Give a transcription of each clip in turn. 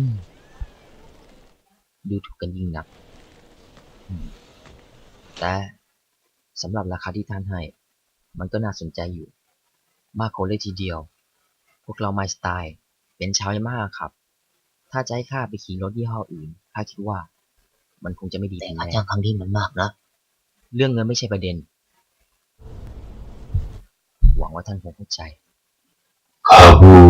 อืมดูถูกกันยิ่งนักอืมแต่สำหรับราคาที่ท่านให้ มันก็น่าสนใจอยู่ มากโคเลยทีเดียว พวกเราไมสไตล์เป็นชาวยามาฮ่าครับ ถ้าจะให้ข้าไปขี่รถยี่ห้ออื่นข้าคิดว่า มันคงจะไม่ดีแต่ถึงค่าแน่จ้างครั้งนี้มันมากนะ เรื่องเงินไม่ใช่ประเด็น หวังว่าท่านคงเข้าใจ ข้าผู้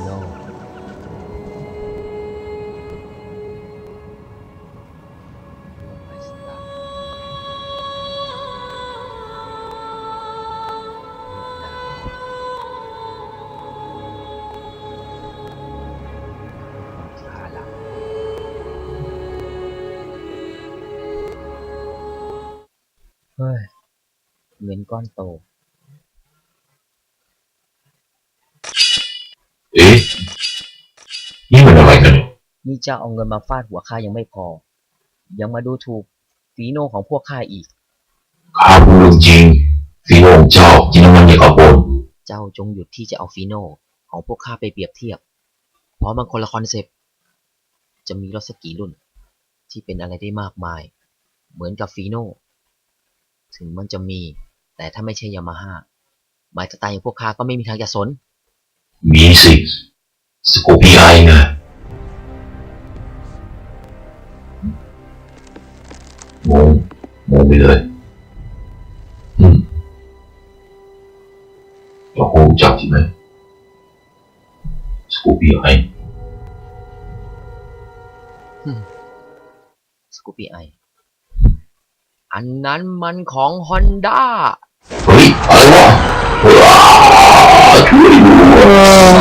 ลยีไดโนเสาร์ที่ข้าจะให้เจ้านะมันระบุหัวชีเพื่อนโลกเฮ้ยเงินก้อนโต เอ๊ะ นี่มันอะไรกันเนี่ยนี่เจ้าเอาเงินมาฟาดหัวข้ายังไม่พอ ยังมาดูถูกฟีโนของพวกข้าอีก ข้าพูดเรื่องจริงฟีโนของเจ้ากินน้ำมันอย่างกับปนเจ้าจงหยุดที่จะเอาฟีโนของพวกข้าไปเปรียบเทียบ เพราะมันคนละคอนเซปต์ จะมีรถสกกี่รุ่น ที่เป็นอะไรได้มากมาย เหมือนกับฟีโน ถึงมันจะมี แต่ถ้าไม่ใช่ยามาฮ่าไมค์สไตล์อย่างพวกข้าก็ไม่มีทางจะสน มีสิสกูปี้ไอไงงงงงไปเลยอืมเจ้าคงรู้จักใช่ไหมสกูปี้ไอสกูปี้ไอ อันนั้นมันของฮอนด้า เฮ้ย อะไรวะช่วยด้วย